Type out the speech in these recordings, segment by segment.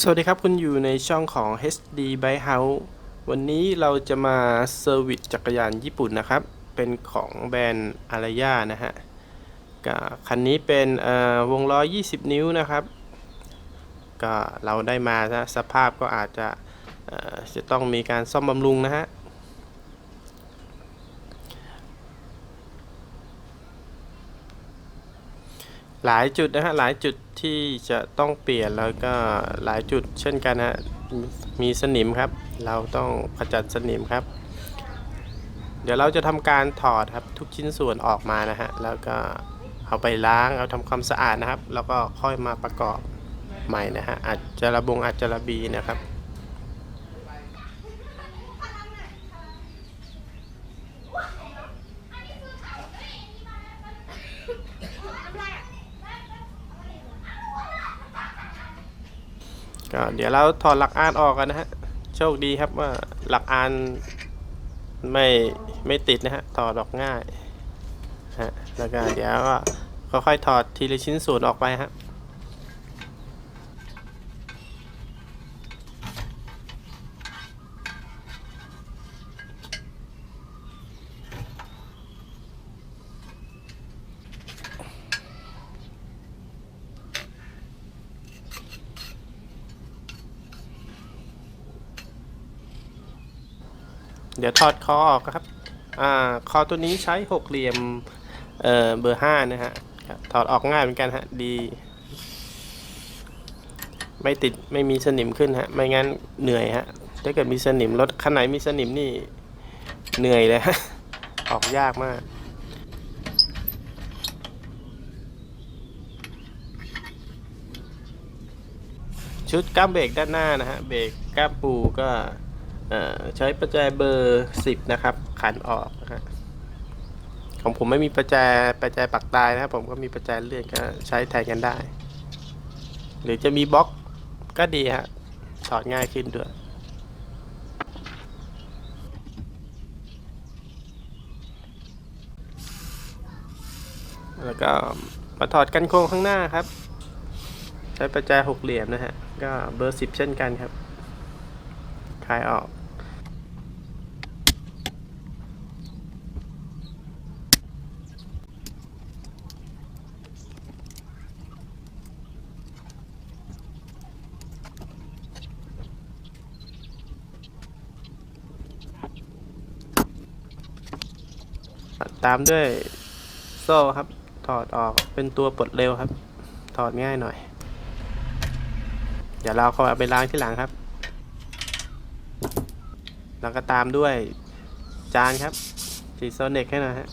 สวัสดีครับ คุณอยู่ในช่องของ HD Bike House วันนี้เราจะมาเซอร์วิสจักรยานญี่ปุ่นนะครับ เป็นของแบรนด์อารายานะฮะก็คันนี้เป็นเอ่อวงล้อ 20 นิ้วนะครับ ก็เราได้มานะสภาพก็อาจจะจะต้องมีการซ่อมบำรุงนะฮะ หลายจุดนะฮะหลายจุดที่จะต้องเปลี่ยนแล้วก็หลายจุดเช่นกันฮะมีสนิมครับ เราต้องขจัดสนิมครับ เดี๋ยวเราจะทำการถอดครับทุกชิ้นส่วนออกมานะฮะแล้วก็เอาไปล้างเอาทำความสะอาดนะครับ แล้วก็ค่อยมาประกอบใหม่นะฮะอาจจะระบงอาจจะระบีนะครับ ก็เดี๋ยวเราถอดหลักอานออกกันนะฮะ โชคดีครับว่าหลักอานไม่ไม่ติดนะฮะ ถอดออกง่ายฮะแล้วก็เดี๋ยวก็ค่อยๆถอดทีละชิ้นส่วนออกไปฮะ เดี๋ยวถอดคอออกครับ อ่า คอตัวนี้ใช้หกเหลี่ยม เอ่อ เบอร์ห้านะฮะ ถอดออกง่ายเหมือนกันฮะ ดี ไม่ติด ไม่มีสนิมขึ้นฮะ ไม่งั้นเหนื่อยฮะ ถ้าเกิดมีสนิมรถคันไหนมีสนิมนี่ เหนื่อยเลยฮะ ออกยากมากชุดก้ามเบรกด้านหน้านะฮะ เบรกก้ามปูก็ ใช้ประแจเบอร์10นะครับ ขันออกนะฮะของผมไม่มีประแจประแจปักตายนะครับ ผมก็มีประแจเลื่อนก็ใช้แทนกันได้ หรือจะมีบล็อกก็ดีฮะถอดง่ายขึ้นด้วยแล้วก็มาถอดกันโครงข้างหน้าครับ ใช้ประแจหกเหลี่ยมนะฮะ ก็เบอร์10เช่นกันครับคลายออก ตามด้วยโซ่ครับ ถอดออกเป็นตัวปลดเร็วครับ ถอดง่ายหน่อย เดี๋ยวเราเอาไปล้างที่หลังครับ แล้วก็ตามด้วยจานครับ สีโซเน็กให้หน่อยฮะ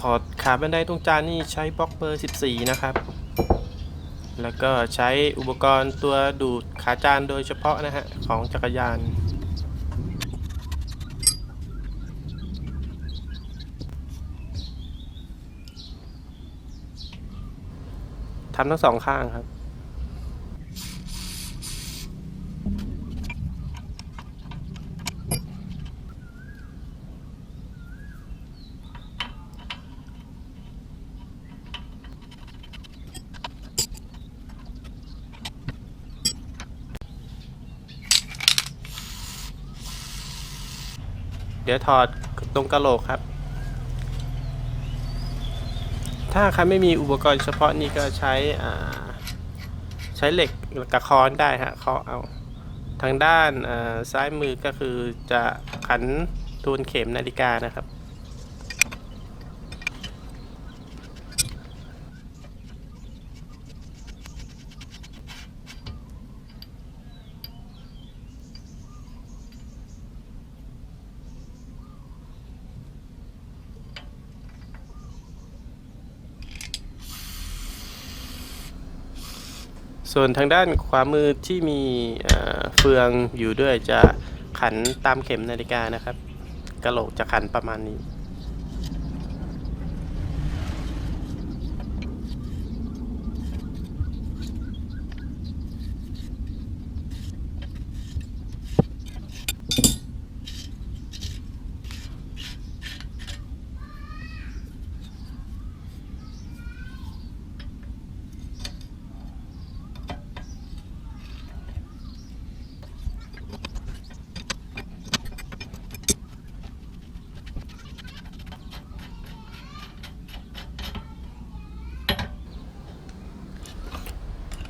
ถอดขาบันไดตรงจานนี่ใช้บล็อกเบอร์ 14 นะครับ แล้วก็ใช้อุปกรณ์ตัวดูดขาจานโดยเฉพาะนะฮะ ของจักรยาน ทำทั้งสองข้างครับ เดี๋ยวถอดตรงกระโหลกครับ ถ้าใครไม่มีอุปกรณ์เฉพาะนี่ก็ใช้ใช้เหล็กกระคอนได้ฮะเคาะเอาทางด้านซ้ายมือก็คือจะขันทูนเข็มนาฬิกานะครับ ส่วนทางด้านขวามือที่มีเอ่อเฟืองอยู่ด้วยจะขันตามเข็มนาฬิกานะครับกระโหลกจะขันประมาณนี้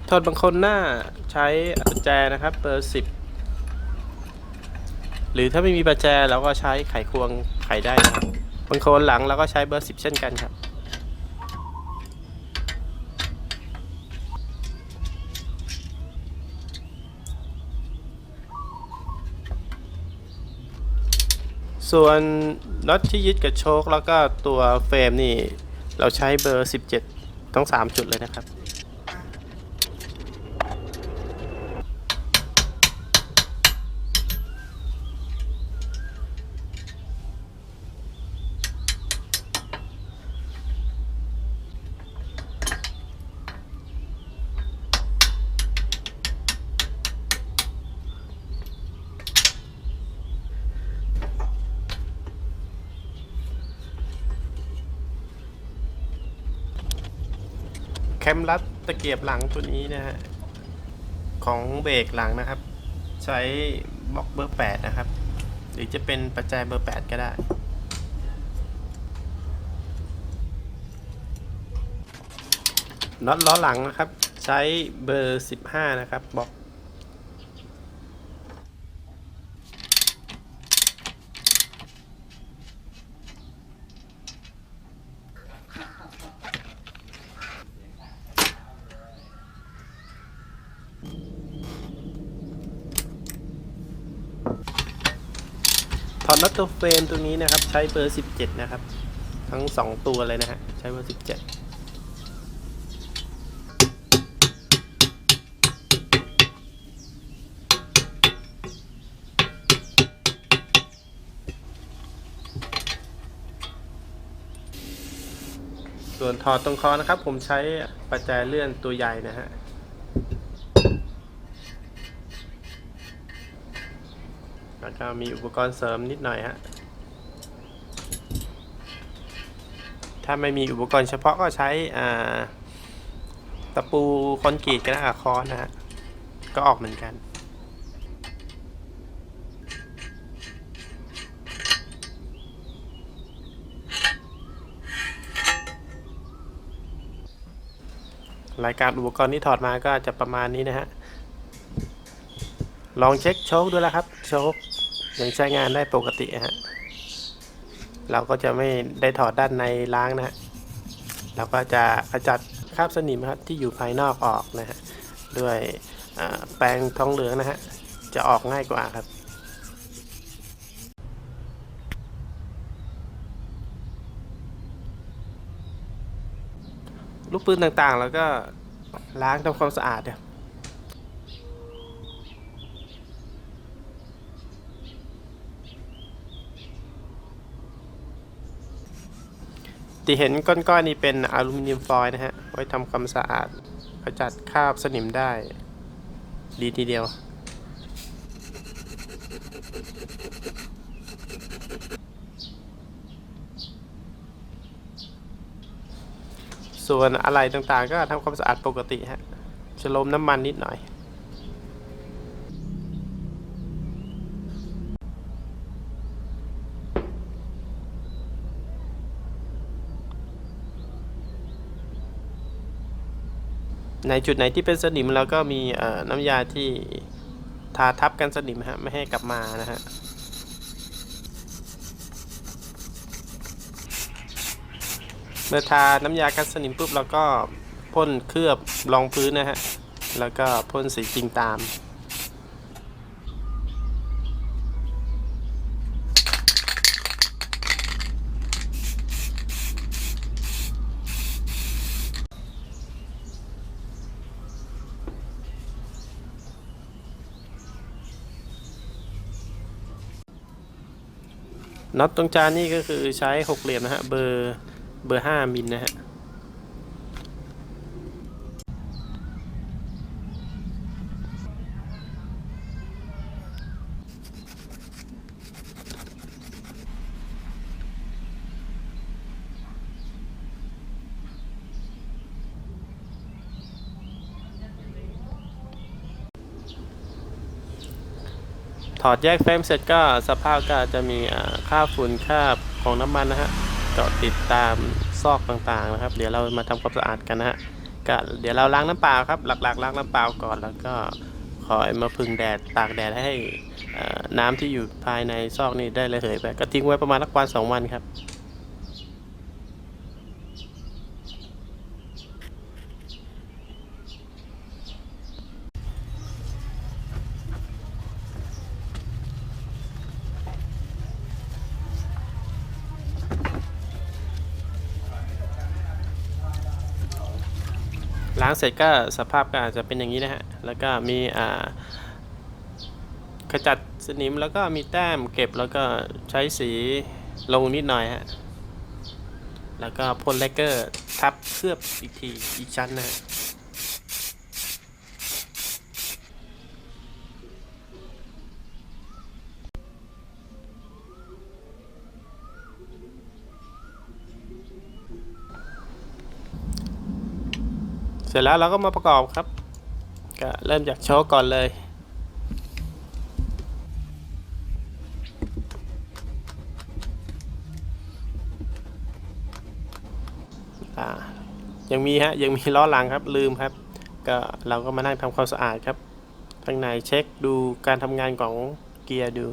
ถอดบางคนหน้าใช้ประแจนะครับเบอร์สิบหรือถ้าไม่มีประแจเราก็ใช้ไขควงไขได้นะครับบางคนหลังเราก็ใช้เบอร์สิบเช่นกันครับส่วนน็อตที่ยึดกับโชคแล้วก็ตัวเฟรมนี่ เราใช้เบอร์ 17 ทั้ง 3 จุดเลยนะครับ มรัดตะเกียบหลังตัวนี้นะฮะ ของเบรกหลังนะครับ ใช้บล็อกเบอร์ 8 นะครับ หรือจะเป็นประแจัยเบอร์ 8 ก็ได้น็อตล้อหลังนะครับ ใช้เบอร์ 15 นะครับบล็อก ถอดน็อตตัวเฟรมตัวนี้นะครับ ใช้เบอร์ 17 นะครับ ทั้ง 2 ตัวเลยนะฮะ ใช้เบอร์ 17ส่วนถอดตรงคอนะครับ ผมใช้ประแจเลื่อนตัวใหญ่นะฮะ แล้วก็มีอุปกรณ์เสริมนิดหน่อยฮะ ถ้าไม่มีอุปกรณ์เฉพาะก็ใช้อ่าตะปูคอนกรีตก็ได้กับค้อนนะฮะ ก็ออกเหมือนกันรายการอุปกรณ์ที่ถอดมาก็จะประมาณนี้นะฮะ ลองเช็คโชคดูแล้วครับ โชคยังใช้งานได้ปกติฮะเราก็จะไม่ได้ถอดด้านในล้างนะฮะเราก็จะขจัดคราบสนิมครับที่อยู่ภายนอกออกนะฮะด้วยแปรงทองเหลืองนะฮะจะออกง่ายกว่าครับลูกปืนต่างๆ แล้วก็ล้างทำความสะอาดเนี่ย ที่เห็นก้อนๆนี่เป็นอลูมิเนียมฟอยล์นะฮะ ไว้ทำความสะอาดขจัดคราบสนิมได้ ดีทีเดียว ส่วนอะไรต่างๆก็ทำความสะอาดปกติฮะชโลมน้ำมันนิดหน่อย ในจุดไหนที่เป็นสนิมเราก็มีน้ำยาที่ทาทับกันสนิมฮะไม่ให้กลับมานะฮะเมื่อทาน้ำยากันสนิมปุ๊บเราก็พ่นเคลือบรองพื้นนะฮะแล้วก็พ่นสีจริงตาม น็อตตรงจานนี่ก็คือใช้หกเหลี่ยมนะฮะ เบอร์เบอร์ห้ามิลนะฮะ ถอดแยกเฟรมเสร็จก็สภาพก็จะมีค่าฝุ่นค่าบของน้ำมันนะฮะเกาะติดตามซอกต่างๆนะครับ เดี๋ยวเรามาทำความสะอาดกันนะฮะก็เดี๋ยวเราล้างน้ำเปล่าครับ หลักๆล้างน้ำเปล่าก่อนแล้วก็คอยมาพึ่งแดดตากแดดให้น้ำที่อยู่ภายในซอกนี้ได้ระเหยไปก็ทิ้งไว้ประมาณสักวันสองวันครับางเสร็จก็สภาพก็อาจจะเป็นอย่างนี้นะฮะ แล้วก็มีอ่าขจัดสนิมแล้วก็มีแต้มเก็บแล้วก็ใช้สีลงนิดหน่อยฮะ แล้วก็พ่นเลกเกอร์ทับเคลือบอีกทีอีกชั้นนะฮะ เสร็จแล้วเราก็มาประกอบครับ ก็เริ่มจากโชว์ก่อนเลยอ่ายังมีฮะยังมีล้อหลังครับลืมครับ ก็เราก็มานั่งทำความสะอาดครับข้างในเช็คดูการทำงานของเกียร์ดู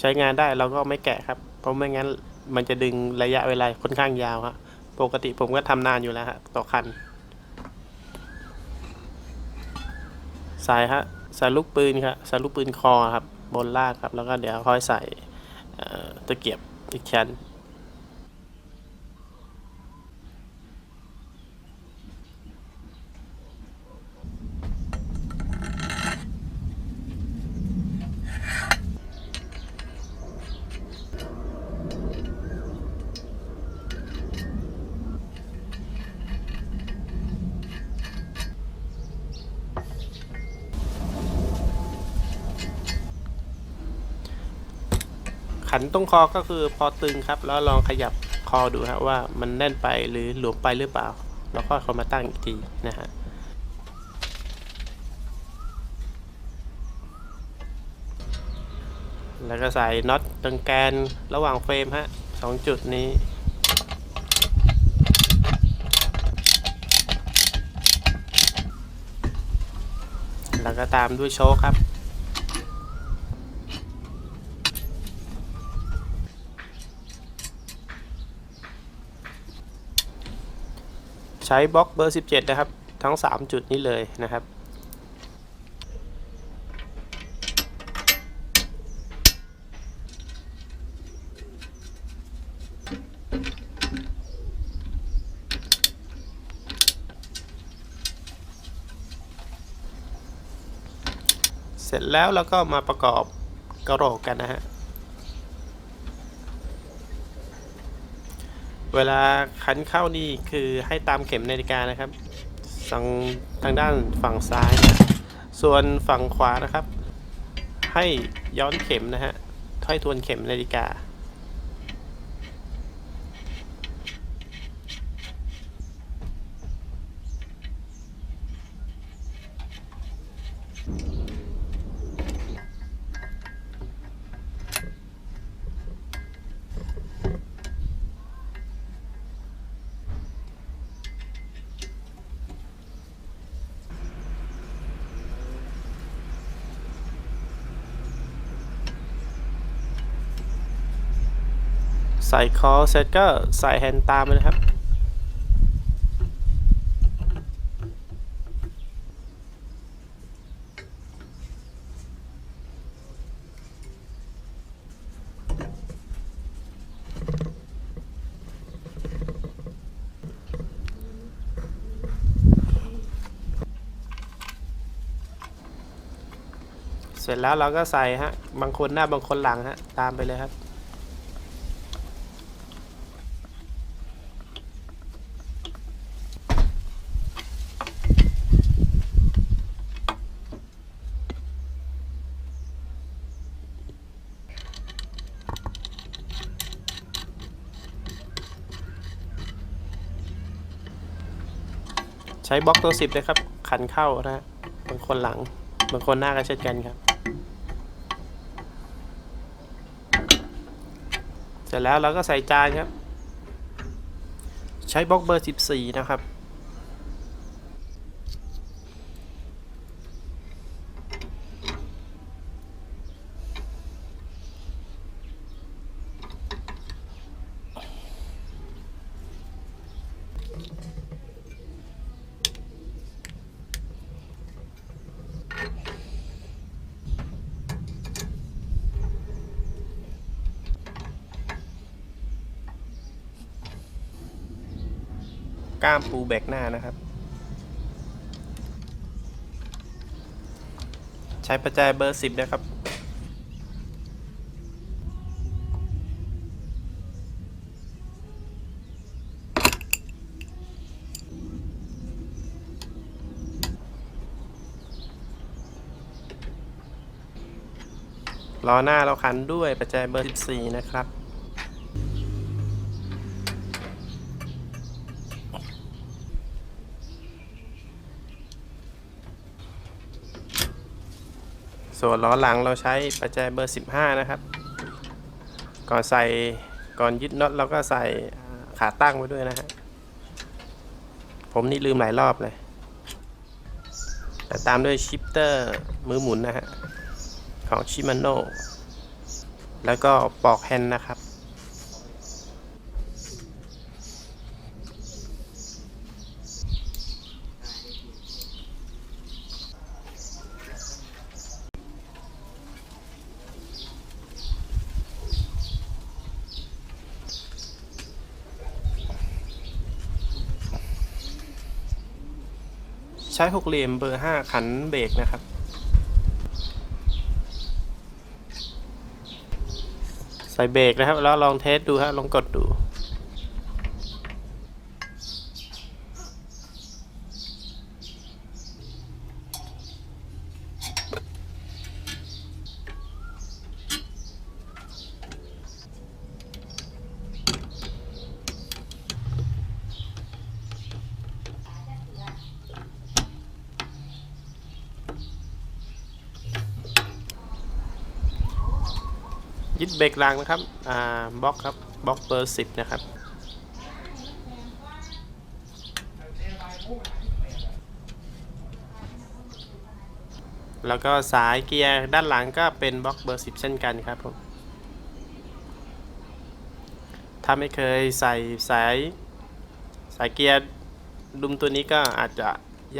ใช้งานได้เราก็ไม่แกะครับ เพราะไม่งั้นมันจะดึงระยะเวลาค่อนข้างยาวฮะปกติผมก็ทำนานอยู่แล้วฮะต่อคัน ใส่ฮะใส่ลูกปืนครับใส่ลูกปืนคอครับบนลากครับ แล้วก็เดี๋ยวค่อยใส่ตะเกียบอีกชั้น ขันตรงคอก็คือพอตึงครับ แล้วลองขยับคอดูครับว่ามันแน่นไปหรือหลวมไปหรือเปล่า แล้วก็เขามาตั้งอีกทีนะฮะแล้วก็ใส่น็อตตรงแกนระหว่างเฟรมฮะสองจุดนี้แล้วก็ตามด้วยโชคครับ ใช้บล็อกเบอร์ 17 นะครับ ทั้ง 3 จุดนี้เลยนะครับ เสร็จแล้วเราก็มาประกอบกระโหลกกันนะฮะ เวลาคันเข้านี่คือให้ตามเข็มนาฬิกานะครับทางทางด้านฝั่งซ้ายนะส่วนฝั่งขวานะครับ ให้ย้อนเข็มนะฮะถ้อยทวนเข็มนาฬิกา ใส่คอเสร็จก็ใส่แฮนตามเลยครับ เสร็จแล้วเราก็ใส่ฮะ บางคนหน้าบางคนหลังฮะ ตามไปเลยครับ ช้บล็อกตัวสิบเลยครับ ขันเข้านะฮะบางคนหลัง บางคนหน้าก็เช่นกันครับ เสร็จแล้วเราก็ใส่จานครับ ใช้บล็อกเบอร์ 14 นะครับ ก้ามปูแบกหน้านะครับ ใช้ประแจเบอร์10นะครับ ล้อหน้าเราขันด้วยประแจเบอร์ 14 นะครับ ส่วนล้อหลังเราใช้ประแจเบอร์ 15 นะครับ ก่อนใส่ก่อนยึดน็อตเราก็ใส่ขาตั้งไว้ด้วยนะฮะผมนี่ลืมหลายรอบเลยแต่ตามด้วยชิปเตอร์มือหมุนนะฮะของชิมาโนแล้วก็ปอกแฮนด์นะครับ ช้หกเหลี่ยมเบอร์ 5 ขันเบรกนะครับ ใส่เบรกนะครับ แล้วลองเทสดูฮะลองกดดู ยึดเบรกรางนะครับ อ่าบล็อกครับบล็อกเบอร์สิบนะครับ แล้วก็สายเกียร์ด้านหลังก็เป็นบล็อกเบอร์สิบเช่นกันครับผม ถ้าไม่เคยใส่สายสายเกียร์ดุมตัวนี้ก็อาจจะ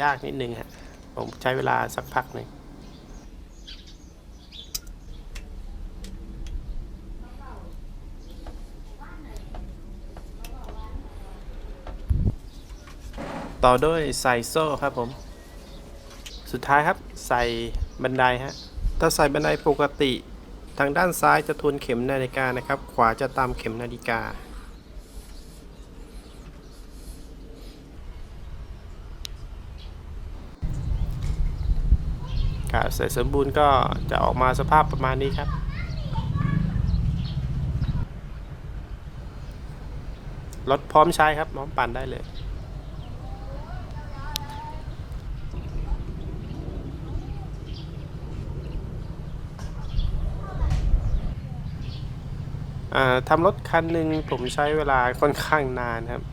ยากนิดนึงฮะผมใช้เวลาสักพักหนึ่ง ต่อด้วยใส่โซ่ครับผม สุดท้ายครับใส่บันไดฮะ ถ้าใส่บันไดปกติ ทางด้านซ้ายจะทวนเข็มนาฬิกานะครับ ขวาจะตามเข็มนาฬิกา ครับเสร็จสมบูรณ์ก็จะออกมาสภาพประมาณนี้ครับรถพร้อมใช้ครับพร้อมปั่นได้เลย ทำรถคันหนึ่งผมใช้เวลาค่อนข้างนานครับ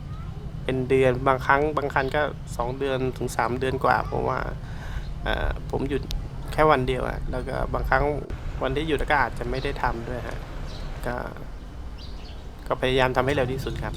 เป็นเดือนบางครั้งบางคันก็ 2 เดือนถึง 3 เดือนกว่า เพราะว่าผมหยุดแค่วันเดียวอะแล้วก็บางครั้งวันที่หยุดก็อาจจะไม่ได้ทำด้วยฮะก็ก็พยายามทำให้เร็วที่สุดครับ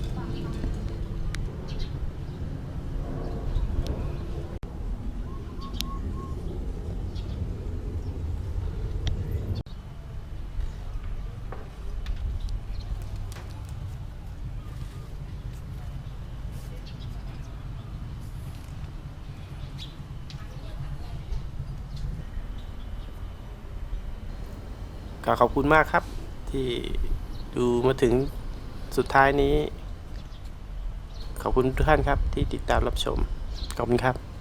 ก็ขอบคุณมากครับ ที่ดูมาถึงสุดท้ายนี้ ขอบคุณทุกท่านครับที่ติดตามรับชม ขอบคุณครับ